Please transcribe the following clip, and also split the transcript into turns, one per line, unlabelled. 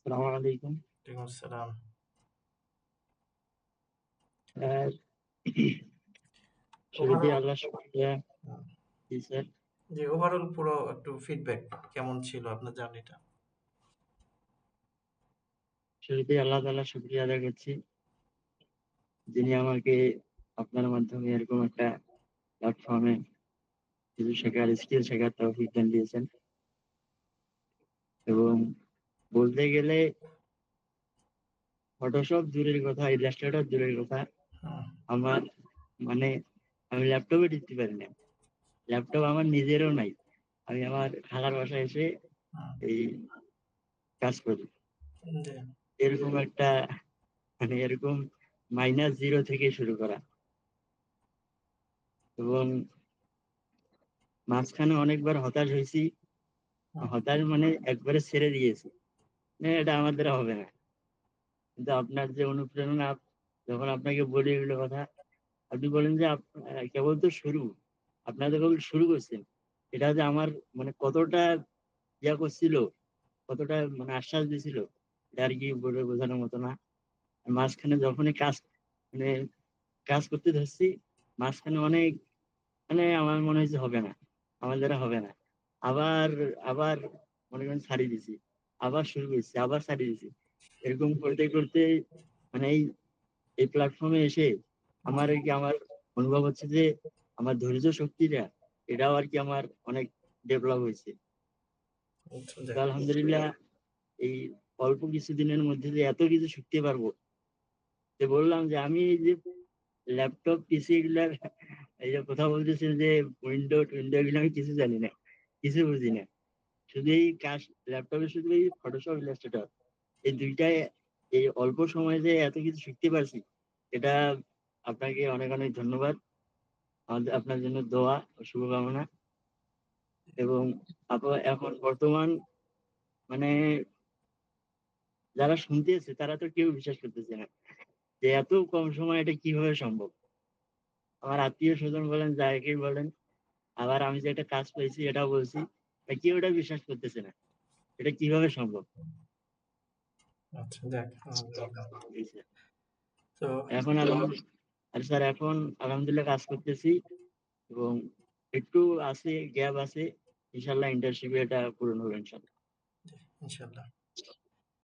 আসসালামু আলাইকুম।
ওয়ালাইকুম আসসালাম।
আল্লাহ জি স্যার।
জি, ওভারঅল পুরো একটু ফিডব্যাক কেমন ছিল আপনার জার্নিটা?
শুরুতেই আল্লাহ তাআলার শুকরিয়া আদায় করছি। যিনি আমাকে আপনার মাধ্যমে এরকম একটা প্ল্যাটফর্মে কিছু শেখার, স্কিল শেখার তৌফিক দান দিয়েছেন। এবং বলতে গেলে ফটোশপ দূরের কথা, ইলাস্ট্রেটর দূরের কথা। আমার মানে আমি ল্যাপটপে টিপতে পারি না। ল্যাপটপ আমার নিজেরও নাই। আমি আমার খালার বাসায় এসে এই কাজ করি। এরকম একটা মানে এরকম মাইনাস জিরো থেকে শুরু করা। এবং মাঝখানে অনেকবার হতাশ
হয়েছি
হতাশ মানে একবারে ছেড়ে দিয়েছি। না এটা আমার দ্বারা হবে না। কিন্তু আপনার যে অনুপ্রেরণা যখন আপনাকে বলি এগুলো কথা, আপনি বলেন যে কেবল তো শুরু। আপনারা কেবল শুরু করছেন। এটা যে আমার মানে কতটা ইয়া করছিল, কতটা মানে আশ্বাস দিছিল, এটা আর কি বলে বোঝানোর মতো না। মাঝখানে যখনই কাজ মানে কাজ করতে ধরছি, মাঝখানে অনেক মানে আমার মনে হয়েছে হবে না। আমার দ্বারা হবে না। আবার, আবার মনে করেন ছাড়িয়ে দিছি। আবার শুরু করছি, আবার ছাড়িয়ে দিছি। এরকম করতে, করতে মানে এই, এই প্ল্যাটফর্মে এসে আমার আর কি আমার অনুভব হচ্ছে যে আমার ধৈর্য শক্তিটা এটাও আর কি আমার অনেক ডেভেলপ হয়েছে
আচ্ছা
আলহামদুলিল্লাহ এই অল্প কিছুদিনের মধ্যে যে এত কিছু শিখতে পারব। যে বললাম যে আমি এই যে ল্যাপটপ, পিসি এগুলার এই যে কথা বলতেছেন যে উইন্ডো টুইন্ডো এগুলো আমি কিছু জানি না। কিছু বুঝি না। শুধু এই কাজ ল্যাপটপে শুধু এই ফটোশপ, ইলাস্ট্রেটর এই ২ টায় এই অল্প সময়ে যে এত কিছু শিখতে পারছি, এটা আপনাকে অনেক, অনেক ধন্যবাদ। আপনার জন্য দোয়া ও শুভকামনা। এবং এখন বর্তমান মানে যারা শুনতেছে তারা তো কেউ বিশ্বাস করতেছে না। যে এত কম সময়ে এটা কীভাবে সম্ভব? আমার আত্মীয়-স্বজন বলেন, যাকেই বলেন। আবার আমি যে একটা কাজ পেয়েছি এটাও বলছি। কেউ এটা বিশ্বাস করতেছে না। এটা কীভাবে সম্ভব?
আচ্ছা
দেখ।
তো
এখন আর স্যার এখন আলহামদুলিল্লাহ কাজ করতেছি এবং একটু আছে গ্যাপ আছে। ইনশাল্লাহ ইন্টার্নশিপে এটা পূরণ হবে ইনশাল্লাহ
ইনশাল্লাহ ইনশাআল্লাহ।